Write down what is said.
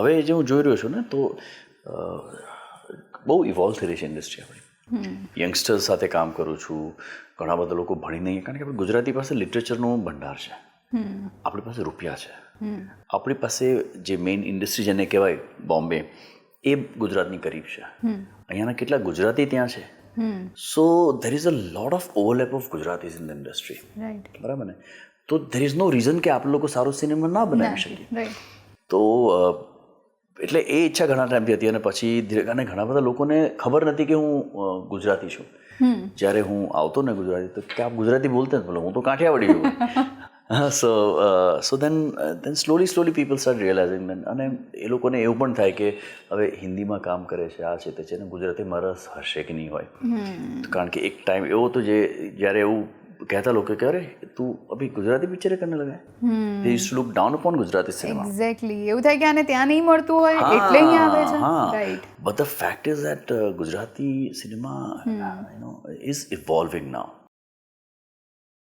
હવે જે હું જોઈ રહ્યો છું ને તો બહુ ઇવોલ્વ થઈ રહી છે ઇન્ડસ્ટ્રી આપણી. યંગસ્ટર્સ સાથે કામ કરું છું ઘણા બધા લોકો ભણી નહીં કારણ કે આપણે ગુજરાતી પાસે લિટરેચરનો ભંડાર છે. આપણી પાસે રૂપિયા છે. આપણી પાસે જે મેઇન ઇન્ડસ્ટ્રી જેને કહેવાય બોમ્બે એ ગુજરાતની કરીબ છે. અહીંયાના કેટલા ગુજરાતી ત્યાં છે? So there is a lot of overlap of Gujaratis in the industry બરાબર ને? તો ધેર ઇઝ નો રીઝન કે આપણે લોકો સારું સિનેમા ના બનાવી શકીએ. તો એટલે એ ઈચ્છા ઘણા ટાઈમથી હતી અને પછી અને ઘણા બધા લોકોને ખબર નથી કે હું ગુજરાતી છું. જ્યારે હું આવતો ને ગુજરાતી તો કે આપ ગુજરાતી બોલતે બોલો હું તો કાઠિયાવાડી છું so so then then slowly slowly people start realizing then અને એ લોકોને એવું પણ થાય કે હવે હિન્દીમાં કામ કરે છે આ છે તે છે ને ગુજરાતીમાં રસ હશે કે નહીં હોય. કારણ કે એક ટાઈમ એવો હતો જે જ્યારે એવું કહેતા લોકો કે અરે તું અભી ગુજરાતી પિક્ચર કરને લગા દે use look down upon Gujarati cinema exactly એવું થાય કે આને ત્યાં નહીં મળતું હોય એટલે અહીં આવે છે right but the fact is that Gujarati cinema you know is evolving now